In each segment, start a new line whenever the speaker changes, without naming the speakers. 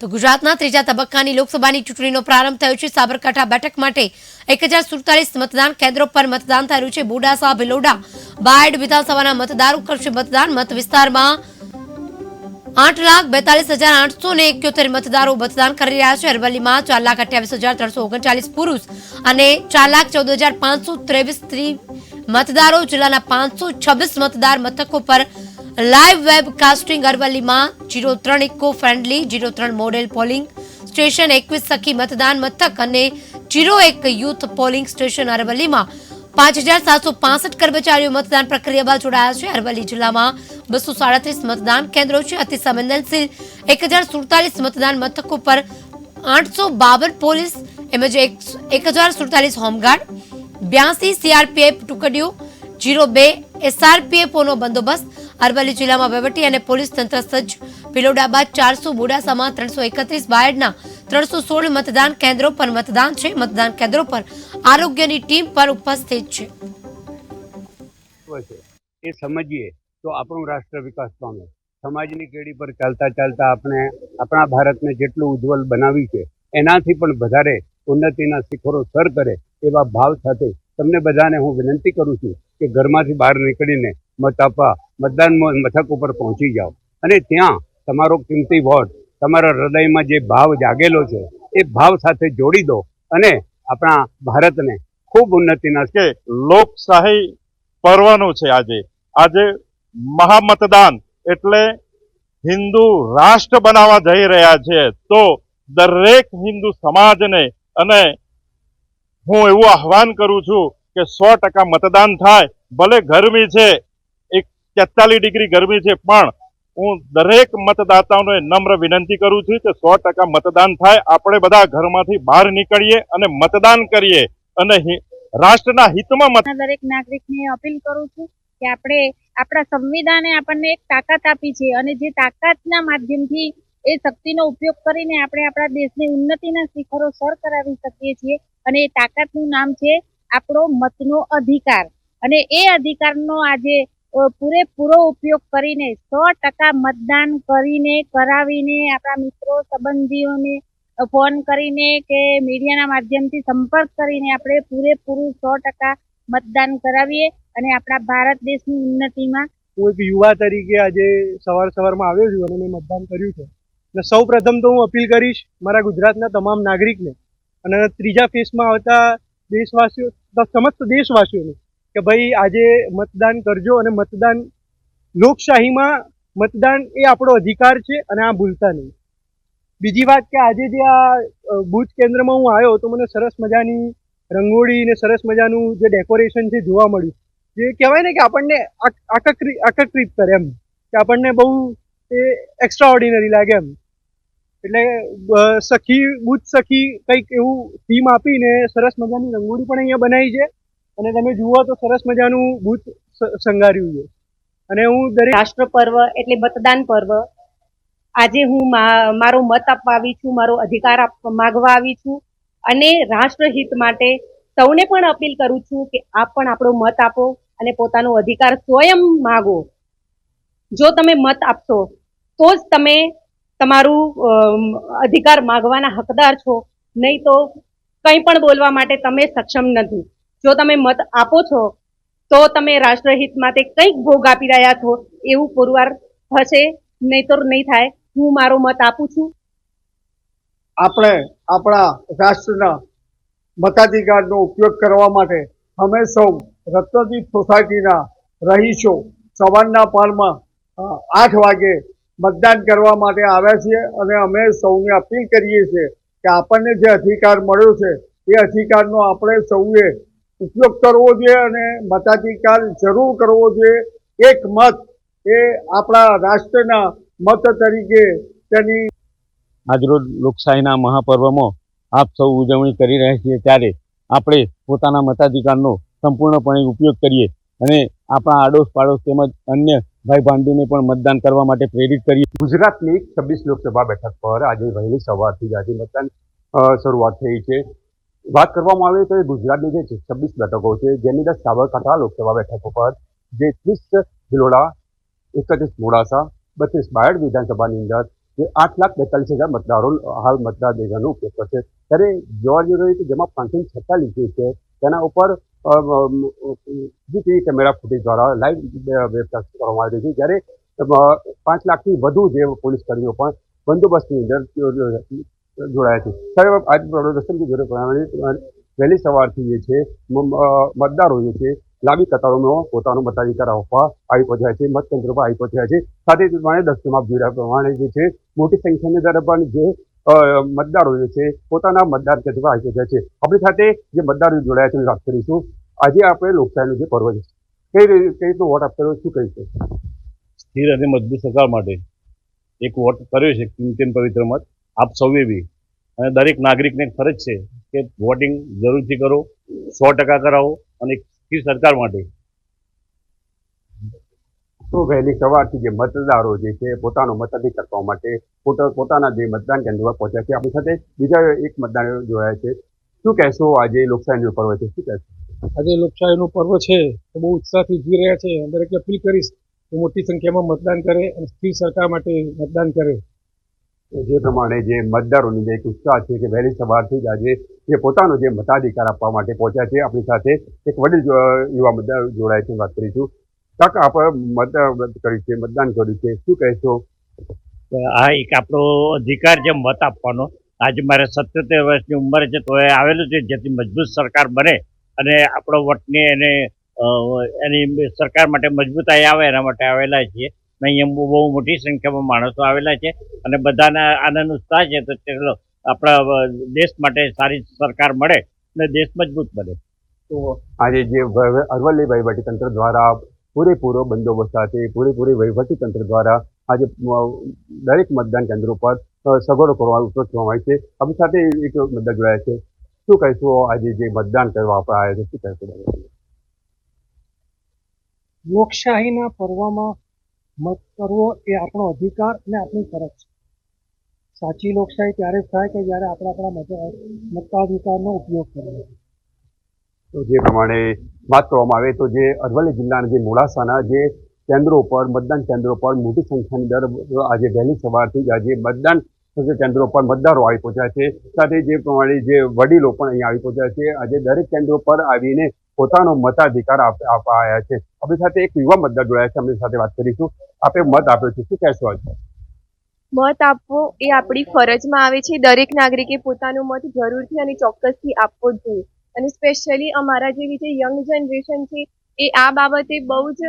તો ગુજરાતના ત્રીજા તબક્કાની લોકસભાની ચૂંટણીનો પ્રારંભ થયો છે. સાબરકાંઠા બેઠક માટે એક મતદાન કેન્દ્રો પર મતદાન થયું છે. બોડાસા, ભિલોડા, બાયડ વિધાનસભાના મતદારો કરશે મતદાન. મત વિસ્તારમાં આઠ લાખ બેતાલીસ હજાર આઠસો ને એક્યોતેર મતદારો મતદાન કરી રહ્યા છે. અરવલ્લીમાં ચાર લાખ અઠ્યાવીસ હજાર ત્રણસો ઓગણચાલીસ પુરુષ અને ચાર લાખ ચૌદ હજાર પાંચસો ત્રેવીસ સ્ત્રી મતદારો. જિલ્લાના પાંચસો છવ્વીસ મતદાર મથકો પર લાઈવ વેબ કાસ્ટિંગ અરવલ્લીમાં જીરો ત્રણ ઇકો ફ્રેન્ડલી જીરો ત્રણ મોડેલ પોલિંગ સ્ટેશન એકવીસ સખી મતદાન મથક અને જીરો એક યુથ પોલિંગ સ્ટેશન અરવલ્લીમાં પાંચ હજાર સાતસો પાસઠ કર્મચારીઓ મતદાન પ્રક્રિયામાં જોડાયા છે. અરવલ્લી જિલ્લામાં બસો સાડત્રીસ મતદાન કેન્દ્રો છે. અતિ સંવેદનશીલ એક હજાર સુડતાલીસ મતદાન મથકો પર આઠસો બાવન પોલીસ, એમજ એક હજાર સુડતાલીસ હોમગાર્ડ, બ્યાસી સીઆરપીએફ ટુકડીઓ, જીરો બે એસઆરપીએફઓનો બંદોબસ્ત અરવલ્લી જિલ્લામાં વહીવટી અને પોલીસ તંત્ર સજ્જ. ભિલોડા બાદ ચારસો મોડાસામાં ત્રણસો એકત્રીસ બાયડના ત્રણસો સોળ મતદાન કેન્દ્રો પર મતદાન છે. મતદાન કેન્દ્રો પર આરોગ્યની ટીમ પર ઉપસ્થિત છે.
એ સમજીએ તો આપણું રાષ્ટ્ર વિકાસ પામે. સમાજની કેડી પર ચાલતા ચાલતા આપણે આપણા ભારતને જેટલું ઉજ્જવલ બનાવી છે, એનાથી પણ વધારે ઉન્નતિના શિખરો સર કરે એવા ભાવ સાથે તમને બધાને હું વિનંતી કરું છું કે ઘરમાંથી બહાર નીકળીને મત આપવા મતદાન મથક ઉપર પહોંચી જાઓ. અને ત્યાં તમારો કિંમતી વોટ, તમારા હૃદયમાં જે ભાવ જાગેલો છે, એ ભાવ સાથે જોડી દો અને આપણા ભારતને ખૂબ ઉન્નતિના
કે લોકશાહી પર્વનું છે આજે. આજે મહામતદાન એટલે હિન્દુ રાષ્ટ્ર બનાવવા જઈ રહ્યા છે. તો દરેક હિન્દુ સમાજને અને હું એવું આહવાન કરું છું કે સો ટકા મતદાન થાય. ભલે ગરમી છે તેતાલીસ ડિગ્રી ગરમી છે. પણ હું દરેક મતદાતાઓને નમ્ર વિનંતી કરું છું કે સો ટકા મતદાન થાય. આપણે બધા ઘરમાંથી બહાર નીકળીએ અને મતદાન કરીએ અને રાષ્ટ્રના હિતમાં મત
દરેક નાગરિકને અપીલ કરું છું કે આપણે આપણા સંવિધાને આપણને એક તાકાત આપી છે અને જે તાકાતના માધ્યમથી એ શક્તિનો ઉપયોગ કરીને આપણે આપણા દેશની ઉન્નતિના શિખરો સર કરાવી શકીએ છીએ અને એ તાકાતનું નામ છે આપણો મતનો અધિકાર. અને એ અધિકારનો આજે પૂરેપૂરો ઉપયોગ કરીને સો ટકા મતદાન કરીને, કરાવીને, આપણા મિત્રો, સંબંધીઓને ફોન કરીને કે મીડિયાના માધ્યમથી સંપર્ક કરીને આપણે પૂરેપૂરું સો ટકા મતદાન કરાવીએ અને આપણા ભારત દેશની ઉન્નતિમાં
હું એક યુવા તરીકે આજે સવાર સવારમાં આવ્યો છું અને મેં મતદાન કર્યું છે. અને સૌ પ્રથમ તો હું અપીલ કરીશ મારા ગુજરાતના તમામ નાગરિકને અને ત્રીજા ફેઝમાં આવતા દેશવાસીઓ સમસ્ત દેશવાસીઓને કે ભાઈ આજે મતદાન કરજો અને મતદાન લોકશાહીમાં મતદાન એ આપણો અધિકાર છે અને આ ભૂલતા નહીં. બીજી વાત કે આજે જે આ બુથ કેન્દ્રમાં હું આવ્યો તો મને સરસ મજાની રંગોળી ને સરસ મજાનું જે ડેકોરેશન છે જોવા મળ્યું. જે કહેવાય ને કે આપણને આક- આકર્ષિત આકર્ષિત કરે એમ, કે આપણને બહુ એ એક્સ્ટ્રા ઓર્ડિનરી લાગે એમ. એટલે સખી, બુથ સખી કંઈક એવું થીમ આપીને સરસ મજાની રંગોળી પણ અહીંયા બનાવી છે. અને તમે જુઓ તો સરસ મજાનું બુથ સંગાર્યું છે. અને હું દરેક
રાષ્ટ્ર પર્વ એટલે મતદાન પર્વ. આજે હું મારો મત આપવા આવી છું, મારો અધિકાર માગવા આવી છું. અને રાષ્ટ્રહિત માટે સૌને પણ અપીલ કરું છું કે આપ પણ આપણો મત આપો અને પોતાનો અધિકાર સ્વયં માગો. જો તમે મત આપશો, તો જ તમે તમારું અધિકાર માગવાના હકદાર છો. નહીં તો કંઈ પણ બોલવા માટે તમે સક્ષમ નથી. જો તમે મત આપો છો, તો તમે રાષ્ટ્રહિત માટે કંઈક ભોગ આપી રહ્યા છો, એવું પુરવાર થશે નહીતર નહીં થાય. હું મારો મત આપું છું.
આપણે આપણા રાષ્ટ્રના મતાધિકારનો ઉપયોગ કરવા માટે અમે સૌ રત્નદીપ સોસાયટીના રહીશો સવારના પારમાં આઠ વાગે મતદાન કરવા માટે આવ્યા છીએ અને અમે સૌને અપીલ કરીએ છીએ કે આપણને જે અધિકાર મળ્યો છે, એ અધિકારનો આપણે સૌએ ઉપયોગ કરવો જોઈએ અને મતાધિકાર જરૂર કરવો જોઈએ. એક મત એ આપણા રાષ્ટ્રના મત તરીકે તેની
આજરોજ લોકશાહીના મહાપર્વમાં આપ સૌ ઉજવણી કરી રહ્યા છીએ ત્યારે આપણે પોતાના મતાધિકારનો સંપૂર્ણપણે ઉપયોગ કરીએ અને આપણા આડોશ પાડોશ તેમજ અન્ય ભાઈ ભાંડુને પણ મતદાન કરવા માટે પ્રેરિત કરીએ.
ગુજરાતની છવ્વીસ લોકસભા બેઠક પર આજે વહેલી સવારથી જ આજે મતદાન શરૂઆત થઈ છે. વાત કરવામાં આવે તો ગુજરાતની જે છવ્વીસ બેઠકો છે, જેની અંદર સાબરકાંઠા લોકસભા બેઠકો પર જે ત્રીસ ભિલોડા એકત્રીસ મોડાસા, બત્રીસ બાયડ વિધાનસભાની અંદર જે આઠ લાખ બેતાલીસ હજાર મતદારો, હાલ મતદાર દેખાનો ઉપયોગ કરશે. ત્યારે જોવા જઈ રહ્યું કે જેમાં પાંચસો છેતાલીસ જે છે, તેના ઉપર સીસીટીવી કેમેરા ફૂટેજ દ્વારા લાઈવ વેબકાસ્ટ કરવામાં આવી છે. જ્યારે પાંચ લાખથી વધુ જે પોલીસ કર્મીઓ પણ બંદોબસ્તની અંદર જોડાયા છે. સાહેબ આજ પ્રદર્શન જોડે પ્રમાણે વહેલી સવારથી જે છે મતદારો જે છે, લાંબી કતારોમાં પોતાનો મતાધિકાર આપવા આવી પહોંચ્યા છે મતકેન્દ્ર પર આવી પહોંચ્યા છે. સાથે પ્રમાણે દર્શનમાં આપ જોઈ પ્રમાણે જે છે, મોટી સંખ્યાની દ્વારા પણ જે મતદારો જે છે, પોતાના મતદાર કેન્દ્ર પર આવી પહોંચ્યા છે. આપણી સાથે જે મતદારો જોડાયા છે વાત કરીશું. આજે આપણે લોકશાહીનું જે પર્વ છે, કઈ રીતે, કઈ રીતનું વોટ આપતો શું કહીશું
સ્થિર અને મજબૂત સરકાર માટે એક વોટ કર્યો છે કિંચન પવિત્ર મત. આપ સૌએ બી. અને દરેક નાગરિકને ફરજ છે કે વોટિંગ જરૂરથી કરો સો ટકા કરાવો અને એક સરકાર માટે.
તો વહેલી સવારથી જે મતદારો જે છે પોતાનો મતાધિકાર કરવા માટે પોતાના જે મતદાન કેન્દ્ર પર પહોંચ્યા છે. આપણી સાથે બીજા એક મતદાર જોડાયા છે. શું કહેશો આજે લોકશાહીનું પર્વ છે? શું કહેશો?
આજે લોકશાહીનું પર્વ છે. તો બહુ ઉત્સાહથી ઉજવી રહ્યા છે. દરેક અપીલ કરીશ કે મોટી સંખ્યામાં મતદાન કરે અને સ્થિર સરકાર માટે મતદાન કરે.
જે પ્રમાણે જે મતદારોની જે એક ઉત્સાહ છે કે વહેલી સવારથી જ આજે જે પોતાનો જે મતાધિકાર આપવા માટે પહોંચ્યા છે, આપણી સાથે એક વડીલ યુવા મતદાર જોડાય છે વાત કરીશું કાક આપણે મતદાન કર્યું છે, મતદાન કર્યું છે, શું કહેશો?
આ એક આપણો અધિકાર છે, મત આપવાનો. આજે મારે સત્યોતેર વર્ષની ઉંમર છે, તો એ આવેલું છે, જેથી મજબૂત સરકાર બને અને આપણો વટને એને એની સરકાર માટે મજબૂતાઈ આવે, એના માટે આવેલા છીએ. અહીંયા બહુ મોટી સંખ્યામાં માણસો આવેલા છે અને બધાને આનંદ ઉત્સાહ છે. તો ચલો આપણા દેશ માટે સારી સરકાર મળે અને દેશ મજબૂત બને.
તો આજે જે અરવલ્લી વહીવટી તંત્ર દ્વારા પૂરેપૂરો બંદોબસ્ત સાથે પૂરેપૂરી વહીવટી તંત્ર દ્વારા આજે દરેક મતદાન કેન્દ્રો પર સગવડો કરવા ઉપયોગ કરવામાં આવી છે. આપણી સાથે એક મતદાર જોડાયા છે. શું કહીશું આજે જે મતદાન કરવા આપણે આવ્યા છે શું કહીશું?
લોકશાહીના પર્વમાં મત કરવો એ આપણો અધિકાર અને આપણી ફરજ છે. સાચી લોકશાહી ત્યારે જ થાય કે જ્યારે આપણે આપણા મત, મતાધિકારનો ઉપયોગ કરીએ.
તો જે પ્રમાણે વાત કરવામાં આવે તો જે અરવલ્લી જિલ્લાના જે મોડાસાના જે કેન્દ્રો પર, મતદાન કેન્દ્રો પર મોટી સંખ્યાની દર આજે વહેલી સવારથી જ આજે મતદાન કેન્દ્રો પર મતદારો આવી પહોંચ્યા છે. સાથે જે પ્રમાણે જે વડીલો પણ અહીંયા આવી પહોંચ્યા છે. આજે દરેક કેન્દ્રો પર આવીને પોતાનો મતાધિકાર આપ- આપવા આવ્યા છે. આપણી સાથે એક યુવા મતદાર જોડાયા છે. એમની સાથે વાત કરીશું. આપે મત આપ્યો છે. શું કહેશો આજે?
મત આપવો એ આપણી ફરજમાં આવે છે. દરેક નાગરિકે પોતાનો મત જરૂરથી અને ચોક્કસથી આપવો જોઈએ. અને સ્પેશિયલી અમારા જેવી જે યંગ જનરેશન છે એ આ બાબતે બહુ જ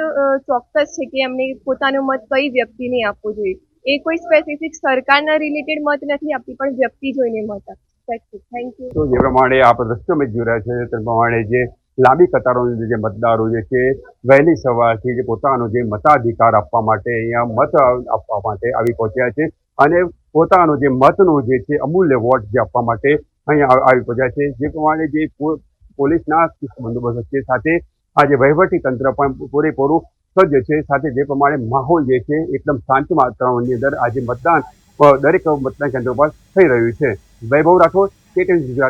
ચોક્કસ છે કે એમને પોતાનો મત કઈ વ્યક્તિને આપવો જોઈએ. એ કોઈ સ્પેસિફિક સરકારના રિલેટેડ મત નથી આપતી પણ વ્યક્તિ જોઈને મત આપે. થેન્ક યુ
તો જે પ્રમાણે આ દ્રશ્યોમાં જોઈ રહ્યા છે તે પ્રમાણે જે લાંબી કતારોની જે મતદારો જે છે, વહેલી સવારથી જે પોતાનો જે મતાધિકાર આપવા માટે અહીંયા મત આપવા માટે આવી પહોંચ્યા છે અને પોતાનો જે મતનો જે છે, અમૂલ્ય વોટ જે આપવા માટે અહીંયા આવી પહોંચ્યા છે. જે પ્રમાણે જે પોલીસના બંદોબસ્ત છે, સાથે આજે વહીવટી તંત્ર પણ પૂરેપૂરું સજ્જ છે, સાથે જે પ્રમાણે માહોલ જે છે, એકદમ શાંત વાતાવરણની અંદર આજે મતદાન, દરેક મતદાન કેન્દ્રો પર થઈ રહ્યું છે. વૈભવ રાઠોડ કે ગુજરાત.